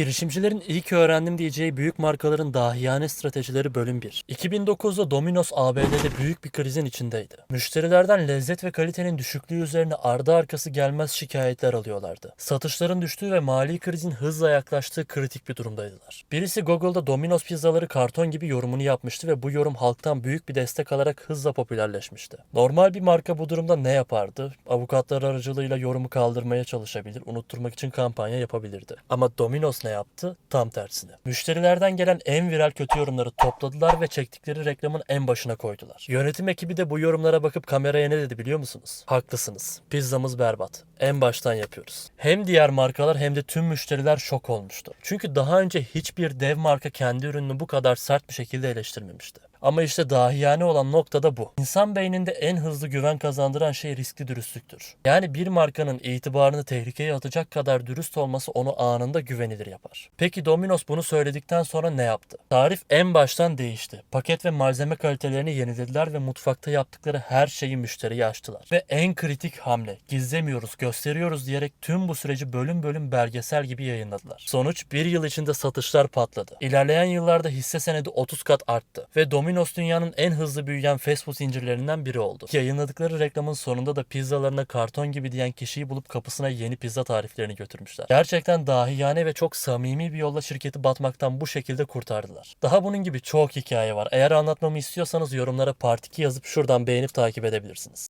Girişimcilerin ilk öğrendim diyeceği büyük markaların dahiyane stratejileri bölüm 1. 2009'da Domino's ABD'de büyük bir krizin içindeydi. Müşterilerden lezzet ve kalitenin düşüklüğü üzerine ardı arkası gelmez şikayetler alıyorlardı. Satışların düştüğü ve mali krizin hızla yaklaştığı kritik bir durumdaydılar. Birisi Google'da Domino's pizzaları karton gibi yorumunu yapmıştı ve bu yorum halktan büyük bir destek alarak hızla popülerleşmişti. Normal bir marka bu durumda ne yapardı? Avukatlar aracılığıyla yorumu kaldırmaya çalışabilir, unutturmak için kampanya yapabilirdi. Ama Domino's ne yaptı? Tam tersine. Müşterilerden gelen en viral kötü yorumları topladılar ve çektikleri reklamın en başına koydular. Yönetim ekibi de bu yorumlara bakıp kameraya ne dedi biliyor musunuz? Haklısınız. Pizzamız berbat. En baştan yapıyoruz. Hem diğer markalar hem de tüm müşteriler şok olmuştu. Çünkü daha önce hiçbir dev marka kendi ürününü bu kadar sert bir şekilde eleştirmemişti. Ama işte dahiyane olan nokta da bu. İnsan beyninde en hızlı güven kazandıran şey riskli dürüstlüktür. Yani bir markanın itibarını tehlikeye atacak kadar dürüst olması onu anında güvenilir yapar. Peki Domino's bunu söyledikten sonra ne yaptı? Tarif en baştan değişti. Paket ve malzeme kalitelerini yenilediler ve mutfakta yaptıkları her şeyi müşteriye açtılar. Ve en kritik hamle, gizlemiyoruz, gösteriyoruz diyerek tüm bu süreci bölüm bölüm belgesel gibi yayınladılar. Sonuç bir yıl içinde satışlar patladı. İlerleyen yıllarda hisse senedi 30 kat arttı ve Domino's dünyanın en hızlı büyüyen fast food zincirlerinden biri oldu. Yayınladıkları reklamın sonunda da pizzalarına karton gibi diyen kişiyi bulup kapısına yeni pizza tariflerini götürmüşler. Gerçekten dahiyane ve çok samimi bir yolla şirketi batmaktan bu şekilde kurtardılar. Daha bunun gibi çok hikaye var. Eğer anlatmamı istiyorsanız yorumlara part 2 yazıp şuradan beğenip takip edebilirsiniz.